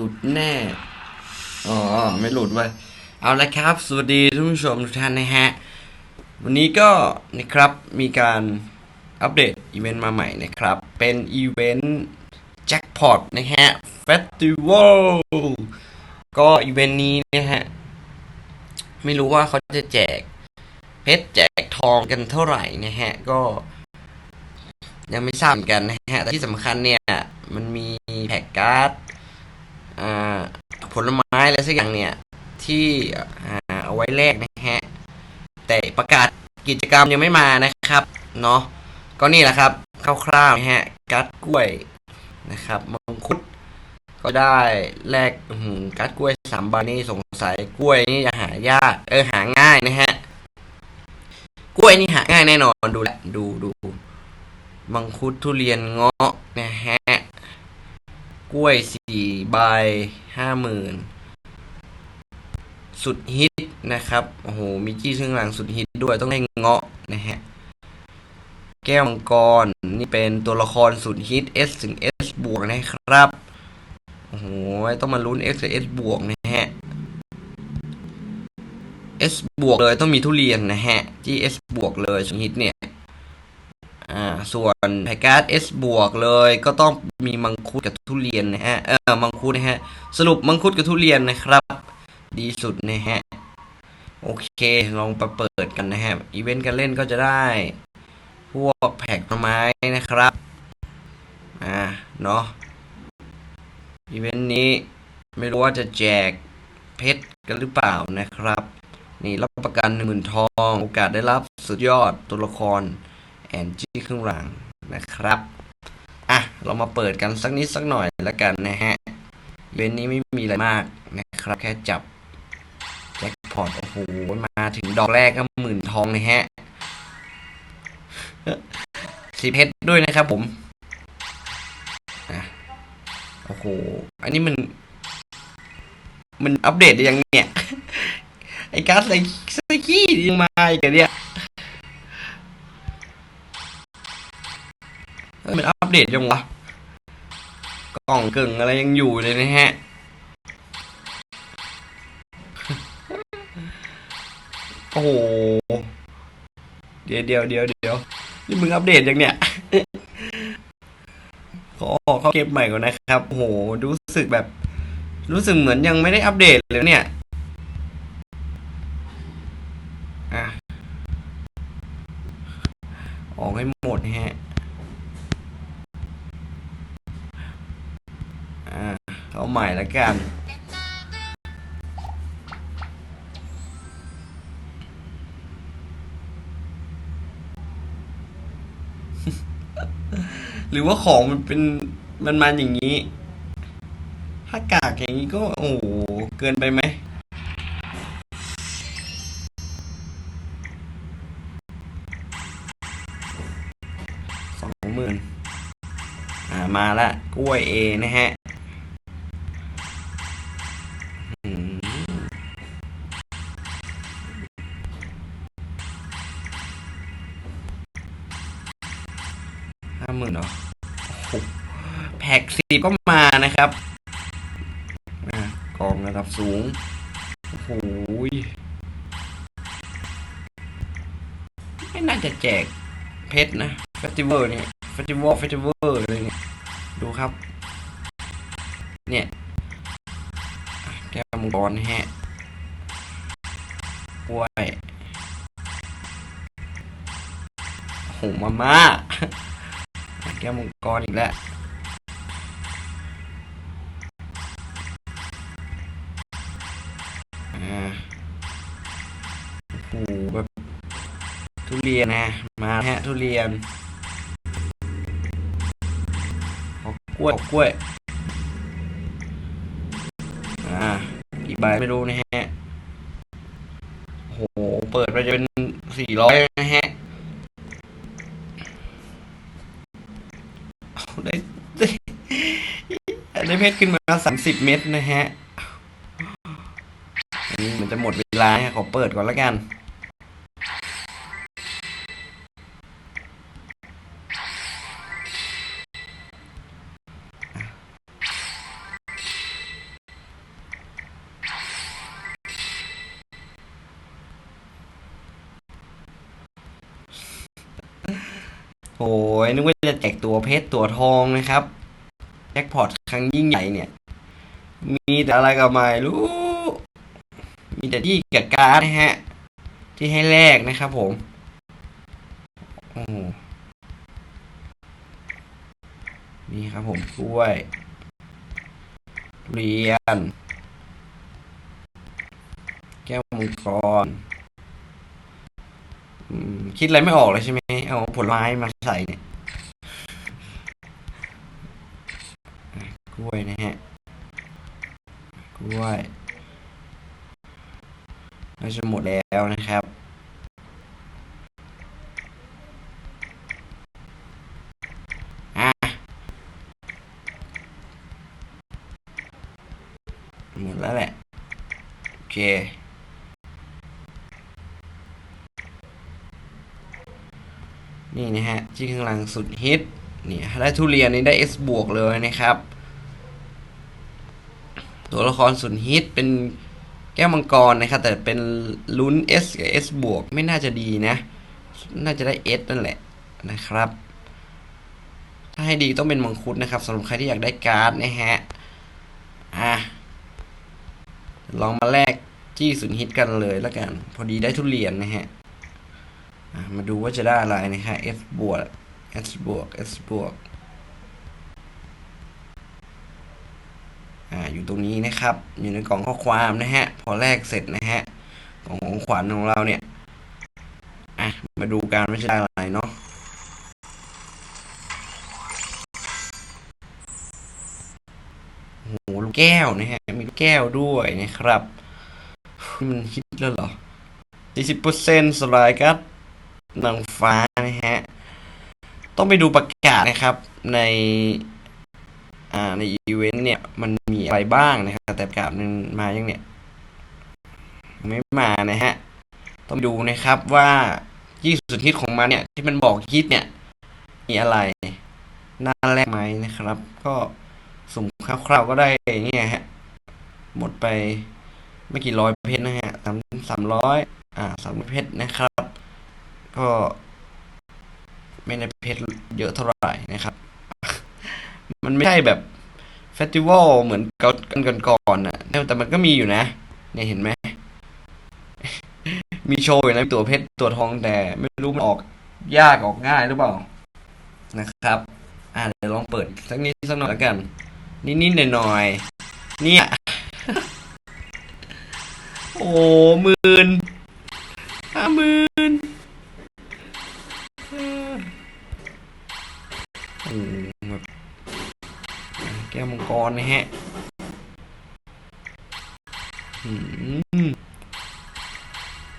หลุดแน่ อ๋อ ไม่หลุดเว้เอาละครับ สวัสดีท่านผู้ชมทุกท่านนะฮะ วันนี้ก็นะครับมีการอัปเดตอีเวนต์มาใหม่นะครับ เป็นอีเวนต์แจ็คพอตนะฮะเฟสติวัลก็อีเวนต์นี้นะฮะ ไม่รู้ว่าเขาจะแจกเพชรแจกทองกันเท่าไหร่นะฮะ ก็ ยังไม่ทราบเหมือนกันนะฮะ แต่ที่สำคัญเนี่ย มันมีแพ็กการ์ด ผลไม้อะไรสักอย่างเนี่ย ที่เอาไว้แลกนะฮะ แต่ประกาศกิจกรรมยังไม่มานะครับ เนาะก็นี่แหละครับคร่าวๆนะฮะการ์ดกล้วยนะครับมังคุด ก็ได้แลกการ์ดกล้วยสามใบนี่สงสัยกล้วยนี่จะหายากเออหาง่ายนะฮะกล้วยนี่หาง่ายแน่นอนดูแหลวดูดูมังคุดทุเรียนเงาะนะฮะ กล้วยสี่ใบห้าหมื่นสุดฮิตนะครับ โอ้โหมีจี้ซึ่งหลังสุดฮิตด้วยต้องได้เงาะนะฮะ แก้วมังกร นี่เป็นตัวละครสุดฮิต S ถึง S บวกนะครับ โอ้โห ต้องมาลุ้น X กับ S บวกนะฮะ S บวกเลยต้องมีทุเรียนนะฮะ ที่ S บวกเลยสุดฮิตเนี่ย อ่าส่วนไพการ์ด S บวกเลยก็ต้องมีมังคุดกับทุเรียนนะฮะเออมังคุดนะฮะสรุปมังคุดกับทุเรียนนะครับ ดีสุดนะฮะโอเคลองไปเปิดกันนะฮะอีเวนต์การเล่นก็จะได้ พวกแพ็กไม้นะครับอ่าเนาะอีเวนต์นี้ไม่รู้ว่าจะแจกเพชรกันหรือเปล่านะครับ นี่รับประกันหนึ่งหมื่นทอง โอกาสได้รับสุดยอดตัวละคร แอนจี้ครึ่งหลังนะครับอะเรามาเปิดกันสักนิดสักหน่อยแล้วกันนะฮะเวนนี้ไม่มีอะไรมากนะครับ แค่จับแจ็คพอตโอ้โหมาถึงดอกแรกก็หมื่นทองเลยฮะสีเพชรด้วยนะครับผมโอ้โห อันนี้มัน มันอัปเดตยังเนี่ย ไอ้การ์ดอะไรสกี้ยังมาอีกเนี่ยเฮ้ย มันอัปเดตยังวะ กล่องกึ่งอะไรยังอยู่เลยนะฮะ โอ้โห เดี๋ยวเดี๋ยวเดี๋ยวเดี๋ยวนี่มึงอัปเดตยังเนี่ย ขอออกเข้าเกมใหม่ก่อนนะครับ โอ้โห รู้สึกแบบ รู้สึกเหมือนยังไม่ได้อัปเดตเลยเนี่ย อะ ออกให้หมดนะฮะ อ่าเข้า ใหม่ล้วกัน หรือว่าของมันเป็นมันมาอย่างนี้ ถ้ากากอย่างนี้ก็โอ้โหเกินไปไหมสองหมื่นอ่ามาละกล้วยเอนะฮะ ก็มานะครับอกองระดับสูง โอ้โหยไม่น่าจะแจกเพชรนะเฟสติวัลเนี่ยเฟสติวัลเฟสติวัลเลยเนี่ยดูครับ เนี่ยแก้วมังกรฮะกล้วยโอ้โหมาม่าแก้วมังกรอีกแล้ว โอ้โหแบบทุเรียนนะ มาฮะทุเรียนขอกล้วยขอกล้วย อ่ากี่ใบไม่รู้นะฮะโห เปิดไปจะเป็นสี่ร้อยนะฮะเอาได้ได้ได้เพชรขึ้นมาสามสิบเม็ดนะฮะ มันจะหมดเวลาขอเปิดก่อนละกัน โอ้ยนึกว่าจะแจกตัวเพชรตัวทองนะครับ แจ็คพอตครั้งยิ่งใหญ่เนี่ย มีแต่อะไรกับไม่รู้ มีแต่ที่กับการดนะฮะ ที่ให้แลกนะครับผมโอ้นี่ครับผมกล้วย เรียน แก้วมังกรอืมคิดอะไรไม่ออกเลยใช่ไหม เอาผลไม้มาใส่เนี่ยกล้วยนะฮะ กล้วย น่าจะหมดแล้วนะครับ อะ หมดแล้วแหละ โอเคนี่นะฮะที่ข้างหลังสุดฮิตนี่ได้ทุเรียนนี่ได้ S บวกเลยนะครับ ตัวละครสุดฮิตเป็น แก้วมังกรนะครับ แต่เป็นลุ้น S กับ S บวกไม่น่าจะดีนะ น่าจะได้ S นั่นแหละนะครับ ถ้าให้ดีต้องเป็นมังคุดนะครับสำหรับใครที่อยากได้การ์ดนะฮะอะลองมาแลกจี้สุดฮิตกันเลยแล้วกัน พอดีได้ทุเรียนนะฮะอะมาดูว่าจะได้อะไรนะฮะ S บวก S บวก S บวก อ่าอยู่ตรงนี้นะครับ อยู่ในกล่องข้อความนะฮะ พอแลกเสร็จนะฮะกล่องของขวัญของเราเนี่ยอะมาดูการว่าจะได้อะไรเนาะโหลูกแก้วนะฮะ มีลูกแก้วด้วยนะครับมันฮิตแล้วเหรอ40%สลายกัดนางฟ้านะฮะ ต้องไปดูประกาศนะครับใน ในอีเวนต์เนี่ยมันมีอะไรบ้างนะครับแต่ประกาศมันมายังเนี่ยไม่มานะฮะต้องดูนะครับว่ายี่สุดฮิตของมันเนี่ยที่มันบอกฮิตเนี่ยมีอะไรน่าแรกไหมนะครับ ก็สุ่มคร่าวๆก็ได้เนี่ยฮะหมดไปไม่กี่ร้อยเพชรนะฮะสามสามร้อยอ่าสามเพชรนะครับ ก็ไม่ได้เพชรเยอะเท่าไหร่นะครับ มันไม่ใช่แบบเฟสติวัลเหมือนเก่ากันก่อนๆนะแต่มันก็มีอยู่นะ เนี่ยเห็นไหม มีโชว์อยู่นะตัวเพชรตัวทองแต่ไม่รู้มันออกยากออกง่ายหรือเปล่า นะครับ อ่าเดี๋ยวลองเปิดสักนิดสักหน่อยแล้วกัน นิดๆหน่อยๆเนี่ย โอ้หมื่นห้าหมื่นอืมแบบ ก้วมังกรนะฮะ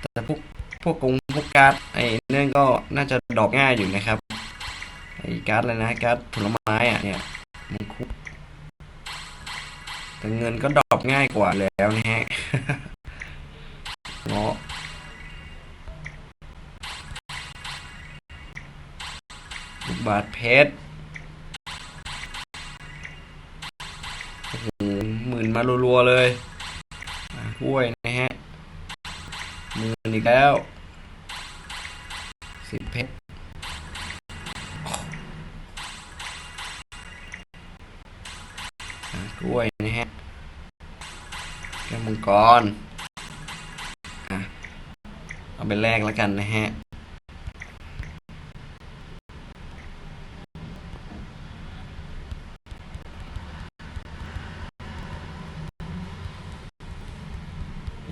แต่พวกพวกกงพวกการ์ดไอ้นั่นก็น่าจะดอกง่ายอยู่นะครับไอ้การ์ดอะไรนะการ์ดผลไม้อะเนี่ยมังคุดแต่เงินก็ดอปง่ายกว่าแล้วนะฮะเงาะบาทเพชร มารัวๆเลยกล้วยนะฮะมื่นอีกแล้วสิบเพชรกล้วยนะฮะแก้วมังกร อะ เอาไปแลกแล้วกันนะฮะ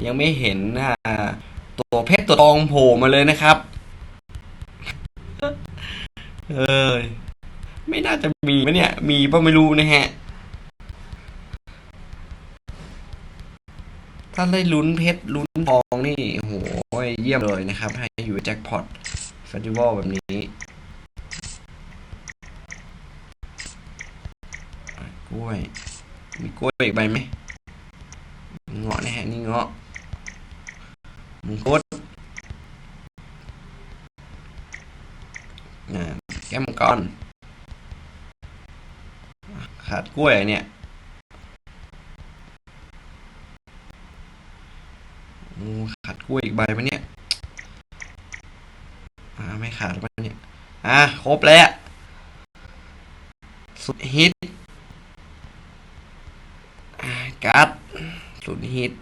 ยังไม่เห็นตัวเพชรตัวทองโผล่มาเลยนะครับ เอ้ยไม่น่าจะมีมะเนี่ย มีป่ะไม่รู้นะฮะ ถ้าได้ลุ้นเพชรลุ้นทองนี่โหเยี่ยมเลยนะครับ ให้อยู่แจ็คพอตเฟสติวัลแบบนี้กล้วย มีกล้วยอีกใบไหมเงาะนะฮะ นี่เงาะ มังคุดอ่าแก้มกรอะขาดกล้วยเนี่ยขาดกล้วยอีกใบปะเนี่ยอ่าไม่ขาดปะเนี่ย อะครบแล้ว สุดฮิตการ์ดสุดฮิต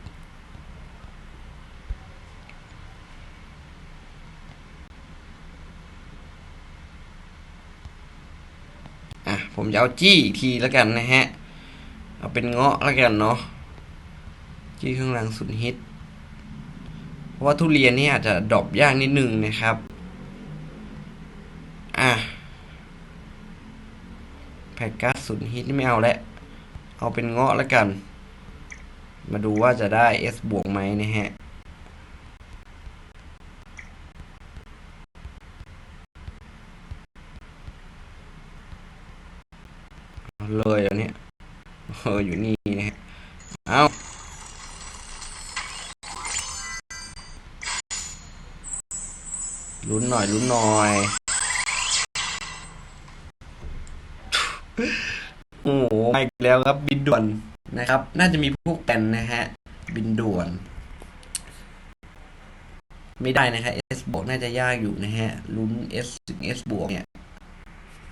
ผมจะเอาจี้อีกทีแล้วกันนะฮะ เอาเป็นเงาะแล้วกันเนาะ จี้ข้างหลังสุดฮิต เพราะว่าทุเรียนนี่อาจจะดรอปยากนิดนึงนะครับ อะแพ็กการ์ดสุดฮิตไม่เอาแล้ว เอาเป็นเงาะแล้วกัน มาดูว่าจะได้ S บวกไหมนะฮะ เอาเลยอันเนี้ยเอออยู่นี่นะฮะ เอาลุ้นหน่อยลุ้นหน่อย โอ้โหมาอีกแล้วครับ บินด่วนนะครับ น่าจะมีพวกแปนนะฮะ บินด่วน ไม่ได้นะครับ S บวกน่าจะยากอยู่นะฮะ ลุ้น S ถึง S บวกเนี่ย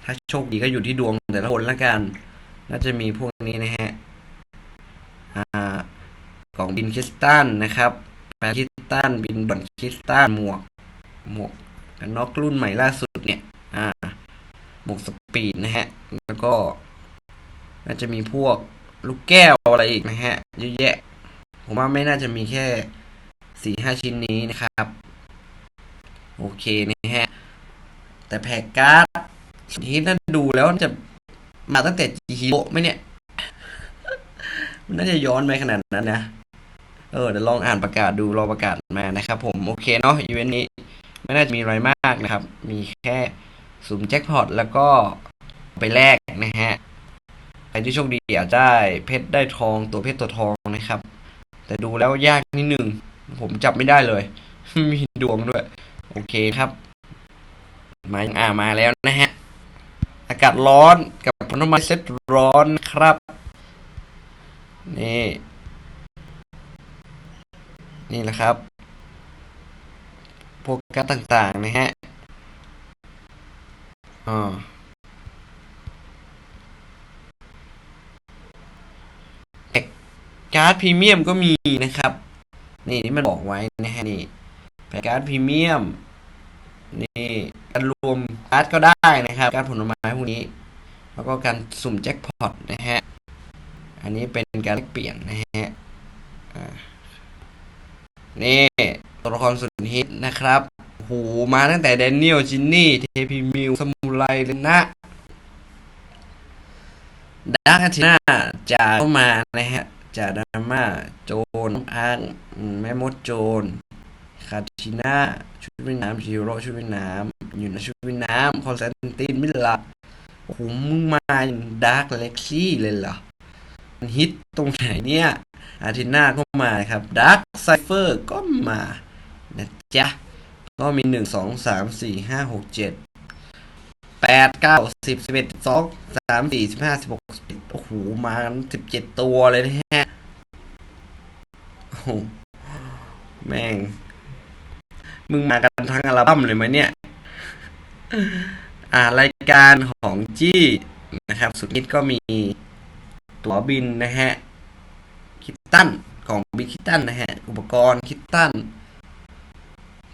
ถ้าโชคดีก็อยู่ที่ดวงแต่ละคนละกัน น่าจะมีพวกนี้นะฮะ อ่ากล่องบินคริสตัลนะครับแปลคริสตัลบินด่วนคริสตัลหมวก หมวกกันน็อกรุ่นใหม่ล่าสุดเนี่ย อ่า หมวกส ปีดนะฮะ แล้วก็น่าจะมีพวกลูกแก้วอะไรอีกนะฮะเยอะแยะ ผมว่าไม่น่าจะมีแค่สี่ห้าชิ้นนี้นะครับ โอเคนะฮะ แต่แพ็กการ์ดที่น่าดูแล้วจะมาตั้งแต่จีฮีโร่ไหมเนี่ย มันน่าจะย้อนไปขนาดนั้นนะ เออเดี๋ยวลองอ่านประกาศดูรอประกาศมานะครับผม โอเคเนาะอีเวนต์นี้ ไม่น่าจะมีอะไรมากนะครับ มีแค่ สุ่มแจ็คพอตแล้วก็ไปแลกนะฮะใครที่โชคดีอาจจะได้เพชรได้ทองตัวเพชรตัวทองนะครับ แต่ดูแล้วยากนิดนึง ผมจับไม่ได้เลย มีดวงด้วย โอเคครับมาอ่ามาแล้วนะฮะ อากาศร้อนกับพนมไม้เซ็ตร้อนครับ นี่ นี่แหละครับ พวกการ์ดต่างๆนะฮะ อ่าแพ็การ์ดพรีเมียมก็มีนะครับ นี่นี่มันบอกไว้นะฮะนี่แพ็กการ์ดพรีเมียมนี่การรวมการ์ดก็ได้นะครับ การผลไม้พวกนี้ แล้วก็การสุ่มแจ็คพอตนะฮะอันนี้เป็นการแลกเปลี่ยนนะฮะนี่ตัวละครสุดฮิตนะครับ โหมาตั้งแต่แดเนียลจินนี่ เทพีมิวสมุไรเลยนะดาร์คอาทิน่าจ่าเข้ามานะฮะจ่าดราม่าโจนอ้างแม่มดโจนคาทิน่าชุดว่ายน้ำฮีโร่ชุดว่ายน้ำอยู่ในชุดว่ายน้ำคอนสแตนตินมิลลาโอ้โหมึงมาดาร์กเล็กซี่เลยเหรอมันฮิตตรงไหนเนี่ยอาทิน่าก็มาครับดาร์กไซเฟอร์ก็มานะจ๊ะ ก็มีหนึ่งสองสามสี่ห้าหกเจ็ดแปดเก้าสิบสิบเอ็ดสองสามสี่สิบห้าสิบหกสิบโอ้โห มากันสิบเจ็ดตัวเลยนะฮะโอ้โหแม่ง มึงมากันทั้งอัลบั้มเลยไหมเนี่ย อ่ารายการของจี้นะครับ สุดฮิตก็มีตั๋วบินนะฮะ คิตตันของบิคิตตันนะฮะ อุปกรณ์คิตตัน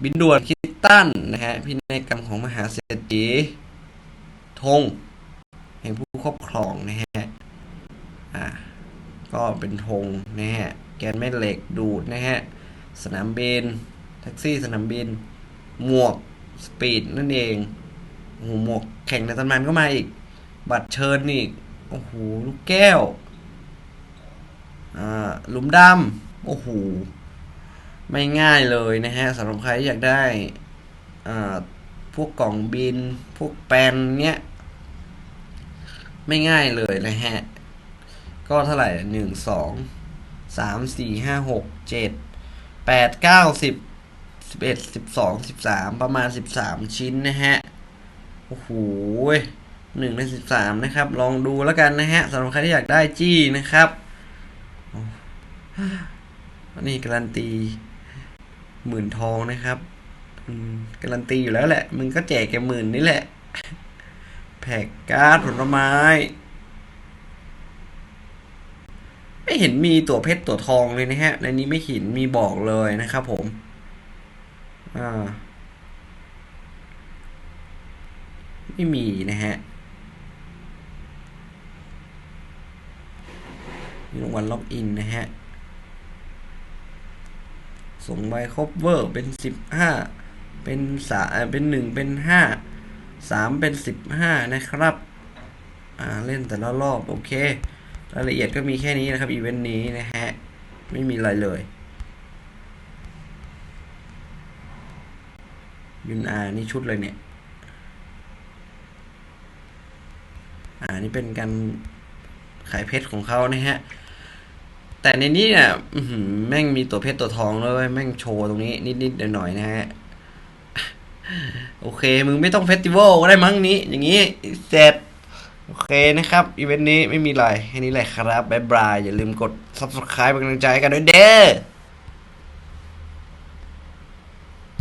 บินด่วนคิตตันนะฮะพินัยกรรมของมหาเศรษฐีธงแห่งผู้ครอบครองนะฮะอ่าก็เป็นธงนะฮะแกนแม่เหล็กดูดนะฮะสนามบินแท็กซี่สนามบิน หมวกสปีดนั่นเองโอ้โหหมวกแข่งในตำนานก็มาอีก บัตรเชิญนี่โอ้โหลูกแก้วอ่าหลุมดำโอ้โห ไม่ง่ายเลยนะฮะสำหรับใครที่อยากได้พวกกล่องบิน พวกแปนเนี้ย ไม่ง่ายเลยนะฮะ ก็เท่าไหร่หนึ่งสองสามสี่ห้าหกเจ็ดแปดเก้าสิบสิบเอ็ดสิบสองสิบสามประมาณสิบสามชิ้นนะฮะ โอ้โหหนึ่งในสิบสามนะครับ ลองดูแล้วกันนะฮะสำหรับใครที่อยากได้จี้นะครับอันนี้การันตี หมื่นทองนะครับการันตีอยู่แล้วแหละ มึงก็แจกแกหมื่นนี่แหละแพ็กการ์ดผลไม้ ไม่เห็นมีตัวเพชรตัวทองเลยนะฮะ ในนี้ไม่เห็นมีบอกเลยนะครับผม อ่า ไม่มีนะฮะมีรางวัลล็อกอินนะฮะ ส่งใบครบเวอร์เป็นสิบห้าเป็นสาเป็นหนึ่งเป็นห้าสามเป็นสิบห้านะครับ อ่า เล่นแต่ละรอบ โอเค รายละเอียดก็มีแค่นี้นะครับ อีเวนต์นี้นะฮะ ไม่มีอะไรเลยยุนอานี่ชุดเลยเนี่ย อ่า นี่เป็นการขายเพชรของเขานะฮะ แต่ในนี้เนี่ยแม่งมีตัวเพชรตัวทองด้วยแม่งโชว์ตรงนี้นิดๆหน่อยๆนะฮะ โอเค มึงไม่ต้องเฟสติวัลก็ได้มั้งนี้ อย่างนี้เสร็จโอเคนะครับ อีเวนต์นี้ไม่มีอะไรแค่นี้แหละครับ บ๊ายบาย อย่าลืมกด subscribe เป็นกำลังใจกันด้วยเด้อ